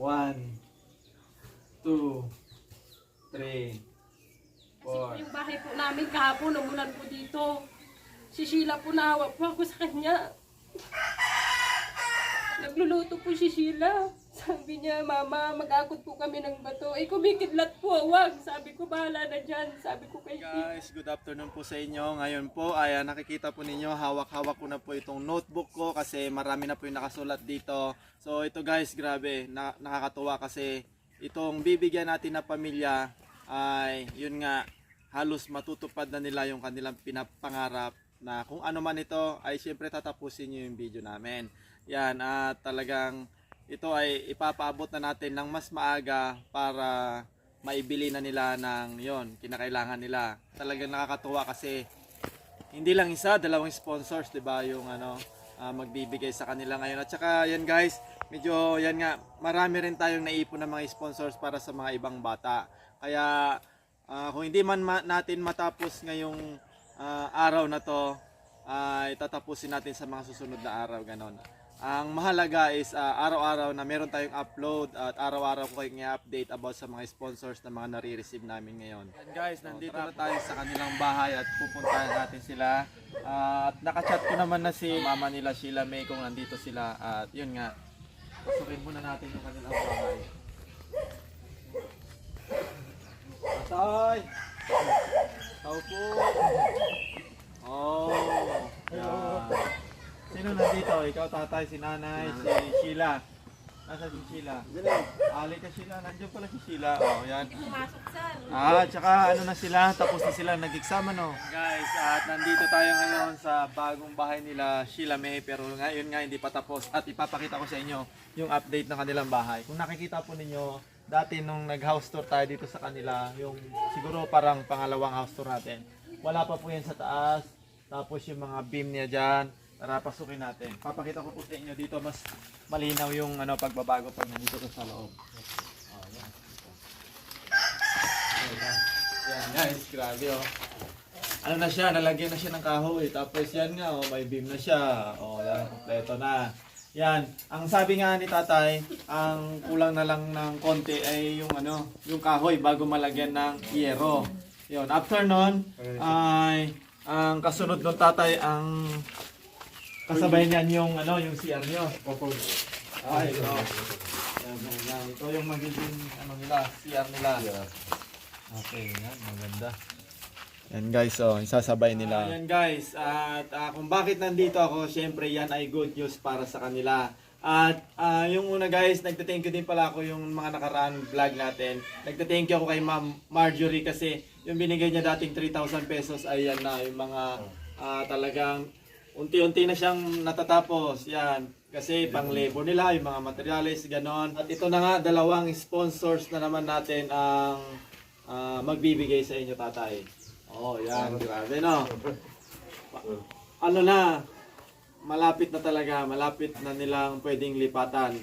One, two, three, four. Yung bahay po namin kahapon, umulan po dito. Si Sheila po nahawa po ako sa kanya. Nagluluto po si Sheila. Sabi niya, Mama, mag-akot po kami ng bato. Eh, kumikidlat po, wag. Sabi ko, bahala na dyan. Sabi ko kay. Guys, good afternoon po sa inyo. Ngayon po ay ah, nakikita po ninyo, hawak-hawak ko na po itong notebook ko kasi marami na po yung nakasulat dito. So ito guys, grabe, na, nakakatuwa kasi itong bibigyan natin na pamilya ay yun nga halos matutupad na nila yung kanilang pinapangarap na kung ano man ito ay siyempre tatapusin nyo yung video namin. Yan at talagang ito ay ipapaabot na natin ng mas maaga para maibili na nila ng yon kinakailangan nila. Talagang nakakatuwa kasi hindi lang isa, dalawang sponsors, 'di ba, yung ano ah, magbibigay sa kanila ngayon. At saka yan guys, medyo yan nga, marami rin tayong naipon ng mga sponsors para sa mga ibang bata. Kaya ah, kung hindi man ma- natin matapos ngayong ah, araw na to, ay tatapusin natin sa mga susunod na araw ganon. Ang mahalaga is ah, araw-araw na meron tayong upload at araw-araw ko kayong i-update about sa mga sponsors na mga nare-receive namin ngayon. And guys, nandito na tayo sa kanilang bahay at pupuntahan natin sila. Ah, at nakachat ko naman na si mama nila Sheila May kung nandito sila at yun nga. Pasukin muna natin yung kanilang bahay. Tatay! Tao po! Oh! Yan. Sino nandito? Ikaw tatay, si nanay, si Sheila. Nasa si Sheila? Ali ka Sheila, nandiyan pala si Sheila. Oh, yan. Ah, tsaka ano na sila, tapos na sila nag-exam ano. Guys, at nandito tayo ngayon sa bagong bahay nila Sheila May pero ngayon nga hindi pa tapos at ipapakita ko sa inyo yung update ng kanilang bahay. Kung nakikita po ninyo, dati nung nag-house tour tayo dito sa kanila, yung siguro parang pangalawang house tour natin. Wala pa po yan sa taas. Tapos yung mga beam niya dyan, tara pasukin natin. Papakita ko po sa inyo dito mas malinaw yung ano pagbabago pag nandito ka sa loob. Oh, yan. Ayan. Yan guys, grabe oh. Ano na siya, nalagyan na siya ng kahoy. Tapos yan nga, oh, may beam na siya. Oh, yan, kompleto na. Yan, ang sabi nga ni tatay, ang kulang na lang ng konti ay yung ano, yung kahoy bago malagyan ng yero. Yun, after nun, ay ang kasunod ng tatay ang kasabay niyan yung ano, yung CR nyo. Ay, ito. Yan, yan, yan. Ito yung magiging ano nila, CR nila. Okay, yan, maganda. Yan guys, oh, isasabay nila. yan guys, at ah, kung bakit nandito ako, syempre yan ay good news para sa kanila. At ah, yung una guys, nagte-thank you din pala ako yung mga nakaraan vlog natin. Nagte-thank you ako kay Ma'am Marjorie kasi yung binigay niya dating 3,000 pesos ay yan na yung mga ah, talagang unti-unti na siyang natatapos. Yan. Kasi pang labor nila, yung mga materials, ganon. At ito na nga, dalawang sponsors na naman natin ang ah, magbibigay sa inyo, tatay. Oh, yan. Grabe, no? Ano na, malapit na talaga, malapit na nilang pwedeng lipatan.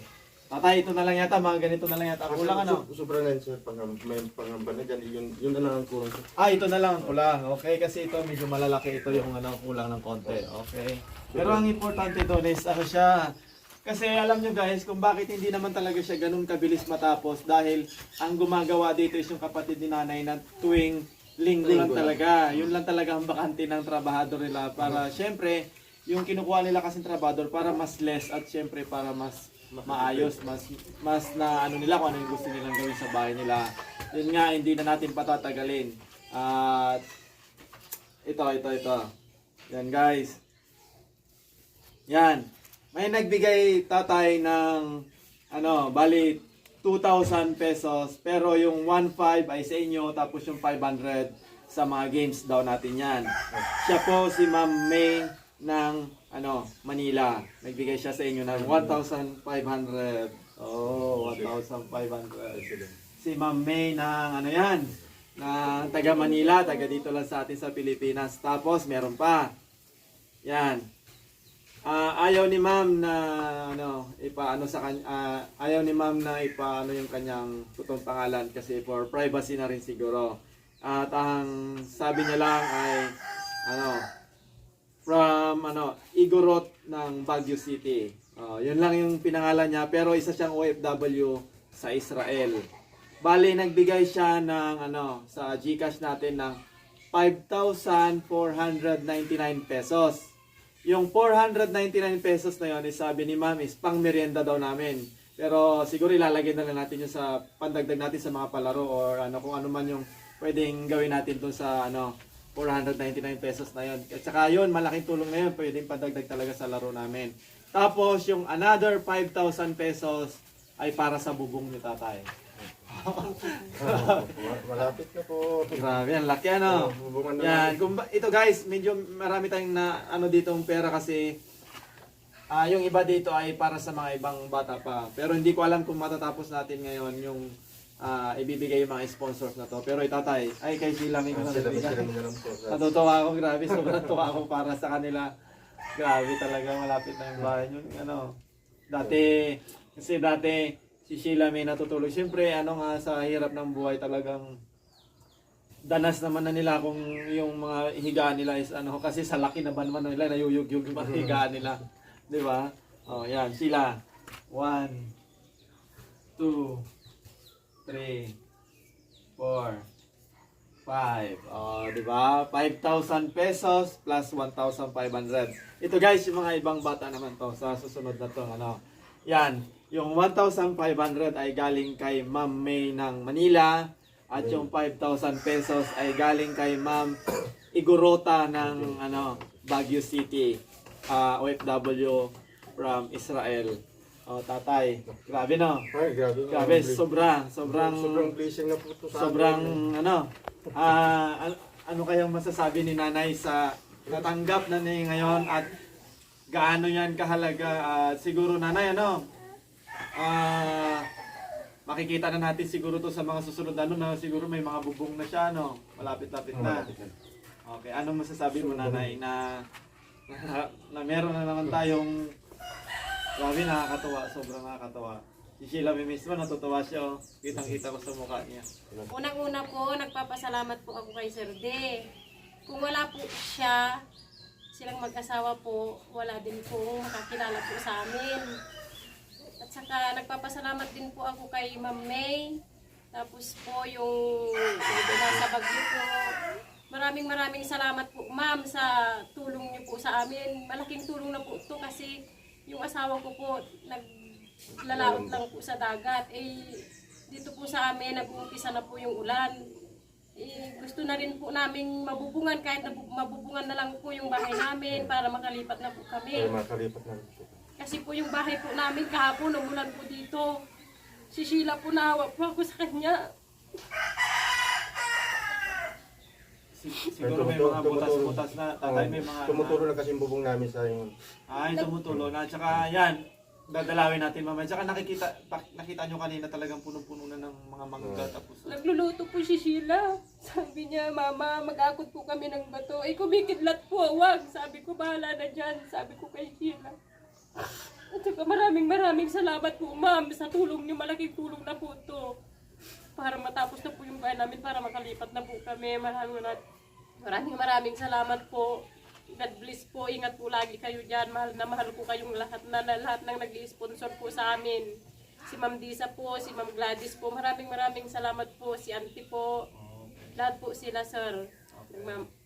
Tatay, ito na lang yata, mga ganito na lang yata. Kulang ano? Sobrang na yun sir, pang, may pangamba na dyan, yun, yun na lang ang kulang sir. Ah, ito na lang ang kulang. Okay, kasi ito medyo malalaki. Ito yung ano, kulang ng konti. Okay. Pero ang importante doon is ano siya. Kasi alam nyo guys, kung bakit hindi naman talaga siya ganun kabilis matapos dahil ang gumagawa dito is yung kapatid ni nanay na tuwing linggo, lang talaga. Yun lang talaga ang bakante ng trabahador nila para syempre yung kinukuha nila kasi trabahador para mas less at syempre para mas maayos, mas mas na ano nila kung ano yung gusto nilang gawin sa bahay nila. Yun nga, hindi na natin patatagalin. At ito, ito, ito. Yan guys. Yan. May nagbigay tatay ng ano, bali 2,000 pesos pero yung 1,500 ay sa inyo tapos yung 500 sa mga games daw natin yan. Siya po si Ma'am May ng ano, Manila. Nagbigay siya sa inyo ng 1,500. Oh, 1,500. Si Ma'am May ng ano yan, na taga Manila, taga dito lang sa atin sa Pilipinas. Tapos meron pa. Yan. Ah, ayaw ni Ma'am na ano, ipaano sa kanya, ah, ayaw ni Ma'am na ipaano yung kanyang totoong pangalan kasi for privacy na rin siguro. At ang sabi niya lang ay ano, from ano, Igorot ng Baguio City. Oh, yun lang yung pinangalan niya pero isa siyang OFW sa Israel. Bali, nagbigay siya ng ano, sa GCash natin ng 5,499 pesos. Yung 499 pesos na is sabi ni ma'am, is pang merienda daw namin. Pero siguro ilalagay na lang natin yun sa pandagdag natin sa mga palaro or ano kung ano man yung pwedeng gawin natin dun sa ano 499 pesos na yun. At saka yun, malaking tulong na yun, pwedeng pandagdag talaga sa laro namin. Tapos yung another 5,000 pesos ay para sa bubong ni tatay. Malapit na po. Grabe, ang laki ano. Bubungan na Yan, kung ba- ito guys, medyo marami tayong na ano dito pera kasi ah yung iba dito ay para sa mga ibang bata pa. Pero hindi ko alam kung matatapos natin ngayon yung ah, ibibigay yung mga sponsors na to. Pero itatay, ay kay Sheila may ko Sila sila Natutuwa ako, grabe. Sobrang tuwa ako para sa kanila. Grabe talaga, malapit na yung bahay yun. Ano, dati, kasi dati, si Sheila may natutulog. Siyempre, ano nga, sa hirap ng buhay talagang danas naman na nila kung yung mga higaan nila is ano, kasi sa laki na ban naman nila, nayuyug-yug yung mga higaan nila. Di ba? Oh, yan, Sheila. One, two, three, four, 5. Oh, di ba? 5,000 pesos plus 1,500. Ito guys, yung mga ibang bata naman to sa susunod na to, ano. Yan, yung 1,500 ay galing kay Ma'am May ng Manila at yung 5,000 pesos ay galing kay Ma'am Igorota ng ano, Baguio City. ah, OFW from Israel. Oh, tatay. Grabe no. Ay, grabe. Grabe, Sobrang sobra, sobrang sobrang blessing na po ito sa sobrang amin. ano ah ano, kayang masasabi ni nanay sa natanggap na niya ngayon at gaano yan kahalaga at siguro nanay ano ah makikita na natin siguro to sa mga susunod ano na siguro may mga bubong na siya no malapit-lapit na okay ano masasabi mo nanay na na, na meron na naman tayong grabe nakakatuwa sobrang nakakatuwa si Sheila may mismo natutuwa siya oh. kitang-kita ko sa mukha niya Unang-una po, nagpapasalamat po ako kay Sir D. Kung wala po siya, silang mag-asawa po, wala din po makakilala po sa amin. At saka nagpapasalamat din po ako kay Ma'am May. Tapos po yung yung nasa Bagyo po. Maraming maraming salamat po ma'am sa tulong niyo po sa amin. Malaking tulong na po ito kasi yung asawa ko po naglalaot lang po sa dagat. Eh, dito po sa amin, nag-uumpisa na po yung ulan. Eh, gusto na rin po namin mabubungan kahit mabubungan na lang po yung bahay namin para makalipat na po Para kami. makalipat na po. Kasi po yung bahay po namin kahapon, umulan po dito. Si Sheila po naawa po ako sa kanya. Si- Siguro may mga butas-butas na, tatay may mga... Tumutulo na kasi yung bubong namin sa yung Ay, tumutulo na. Tsaka yan, dadalawin natin mamaya. Tsaka nakikita, pak- nakita nyo kanina talagang punong-puno na ng mga mangga. Tapos, Nagluluto po si Sheila. Sabi niya, Mama, mag-akot po kami ng bato. Eh, kumikidlat po, wag. Sabi ko, bahala na dyan. Sabi ko kay Sheila. At saka maraming maraming salamat po, ma'am. Sa tulong niyo, malaking tulong na po to. Para matapos na po yung bahay namin, para makalipat na po kami. Maraming, maraming maraming salamat po. God bless po. Ingat po lagi kayo dyan. Mahal na mahal ko kayong lahat na, na lahat ng nag-sponsor po sa amin. Si Ma'am Disa po, si Ma'am Gladys po. Maraming maraming salamat po. Si Auntie po. Lahat po sila, sir.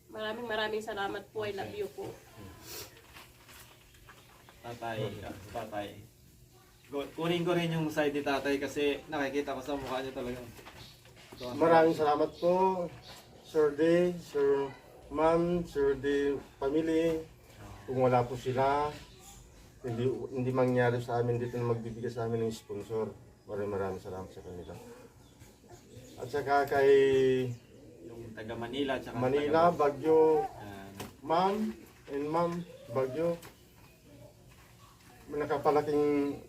Maraming maraming salamat po. I love you po. tatay, tatay. Kunin ko rin yung side ni tatay kasi nakikita ko sa mukha niya talagang. Maraming salamat po, Sir D, Sir Ma'am, Sir D family. Kung wala po sila, hindi hindi mangyari sa amin dito na magbibigay sa amin ng sponsor. Maraming maraming salamat sa kanila. At saka kay Yung taga Manila, tsaka Manila, Bagyo, taga, Yan. Ma'am and Ma'am, Bagyo. Nakapalaking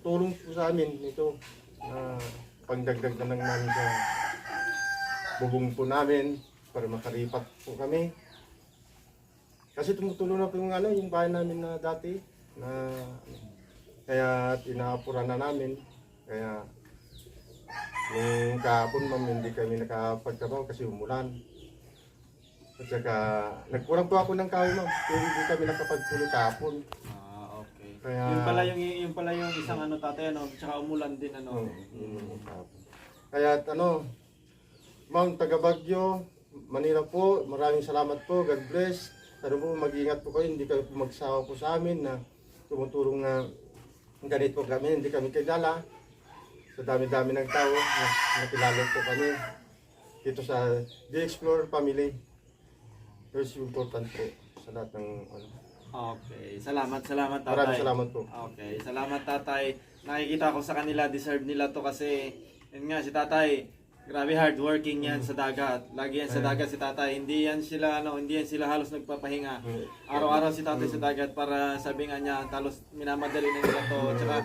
tulong po sa amin ito na pagdagdag na lang namin sa bubong po namin para makalipat po kami. Kasi tumutulong na po yung, ano, yung bahay namin na dati na kaya inaapura na namin. Kaya nung kahapon ma'am hindi kami nakapagtrabaho kasi umulan. At saka, nagkurang po ako ng kahoy ma'am. Kaya hindi kami nakapagpulo kahapon. Ah, okay. Kaya, Yun pala yung yung pala yung isang ano tatay ano, tsaka umulan din ano. Oo, yun yung kahapon. Kaya ano, Ma'am taga Bagyo, Manila po, maraming salamat po, God bless. Sana po mag-ingat po kayo, hindi kayo po magsawa po sa amin na tumutulong na ganito kami, hindi kami kilala. Sa dami-dami ng tao, na nakilala po kami dito sa The Explore Family. Very important po sa lahat ng ano. Okay. Salamat, salamat tatay. Maraming salamat po. Okay, salamat tatay. Nakikita ko sa kanila, deserve nila to kasi, yun nga, si tatay, grabe hardworking yan sa dagat. Lagi yan sa dagat si tatay. Hindi yan sila, ano, hindi yan sila halos nagpapahinga. Araw-araw si tatay sa dagat para sabi nga niya, talos minamadali na nila to. Tsaka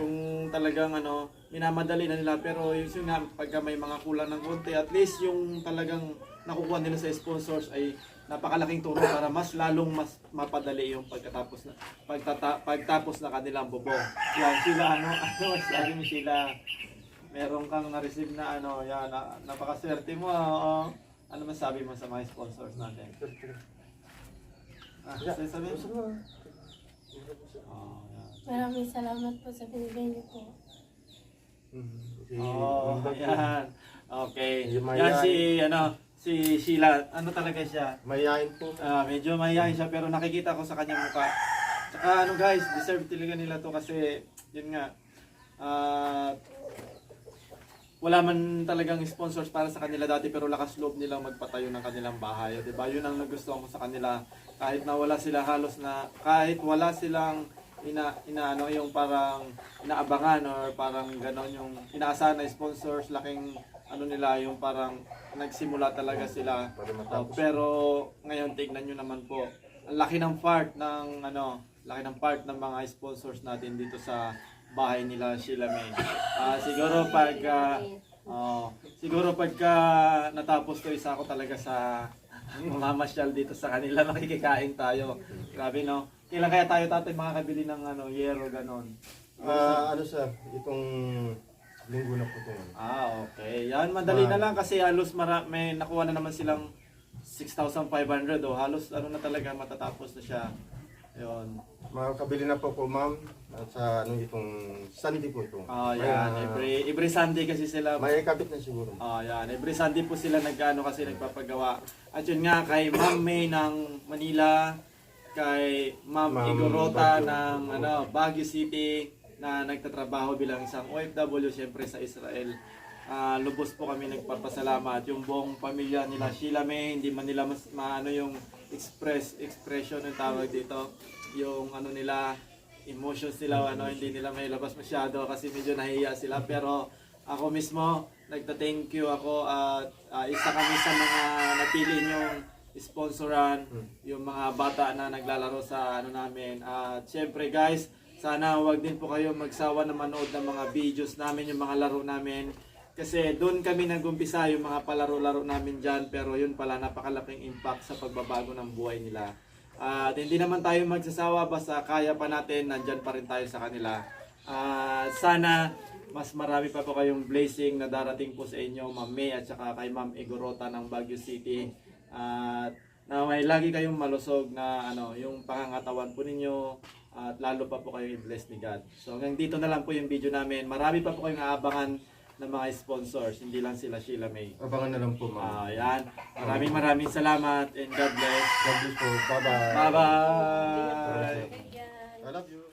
kung talagang ano, minamadali na nila. Pero yung yun nga, pagka may mga kulang ng konti, at least yung talagang nakukuha nila sa sponsors ay napakalaking tulong para mas lalong mas mapadali yung pagkatapos na pagtata, pagtapos na kanilang bubong. Yan sila ano, ano sabi mo sila meron kang na-receive na ano, yan, na, napakaswerte mo. ah, oh. Ano masabi mo sa mga sponsors natin? Ah, sabi sabi mo? Oh, yan. Maraming salamat po sa binigay niyo po. Si Oh, yan. Okay. Yan si, ano, si Sheila. Ano talaga siya? Mayayain po. Ah, medyo mayayain siya pero nakikita ko sa kanyang mukha. Tsaka ano guys, deserve talaga nila to kasi yun nga. ah wala man talagang sponsors para sa kanila dati pero lakas loob nilang magpatayo ng kanilang bahay. 'Di ba? Yun ang nagustuhan ko sa kanila. Kahit na wala sila halos na kahit wala silang ina, ina ano yung parang inaabangan or parang ganon yung inaasahan na sponsors laking ano nila yung parang nagsimula talaga sila matapos. pero ngayon tignan nyo naman po. Ang laki ng part ng ano, laki ng part ng mga sponsors natin dito sa bahay nila Sheila May. Ah, siguro pag ah, oh, siguro pagka natapos to isa ako talaga sa mamamasyal dito sa kanila makikikain tayo. Grabe no. Kailan kaya tayo tatay makakabili ng ano, yero ganon. Ah, ano sa itong linggo na po ito. Ah, okay. Yan, madali na lang kasi halos mara- may nakuha na naman silang 6,500 o halos ano na talaga matatapos na siya. Ayun. Makakabili na po po ma'am at sa ano itong Sunday po ito. May, yan. ah, Every, every Sunday kasi sila May kabit na siguro. Ah, yan. Every Sunday po sila nagano kasi nagpapagawa. At yun nga kay Ma'am May ng Manila, kay Ma'am Ma'am Igorota Baguio. ng ano, Baguio City na nagtatrabaho bilang isang OFW siyempre sa Israel. Ah, lubos po kami nagpapasalamat yung buong pamilya nila Sheila May, hindi man nila mas maano yung express expression ng tawag dito, yung ano nila emotions nila ano hindi nila may labas masyado kasi medyo nahiya sila. Pero ako mismo nagta-thank you ako at ah, isa kami sa mga napili yung sponsoran yung mga bata na naglalaro sa ano namin. At syempre guys sana wag din po kayo magsawa na manood ng mga videos namin yung mga laro namin kasi doon kami nagumpisa yung mga palaro-laro namin dyan pero yun pala napakalaking impact sa pagbabago ng buhay nila at hindi naman tayo magsasawa basta kaya pa natin, nandyan pa rin tayo sa kanila. At sana mas marami pa po kayong blessing na darating po sa inyo, Ma'am May at saka kay Ma'am Igorota ng Baguio City. At na may lagi kayong malusog na ano, yung pangangatawan po ninyo at lalo pa po kayong i-bless ni God. So hanggang dito na lang po yung video namin. Marami pa po kayong aabangan ng mga sponsors, hindi lang sila Sheila May. Abangan na lang po ma'am. Ah, yan. Maraming maraming salamat and God bless. God bless po. Bye-bye. Bye-bye. I love you.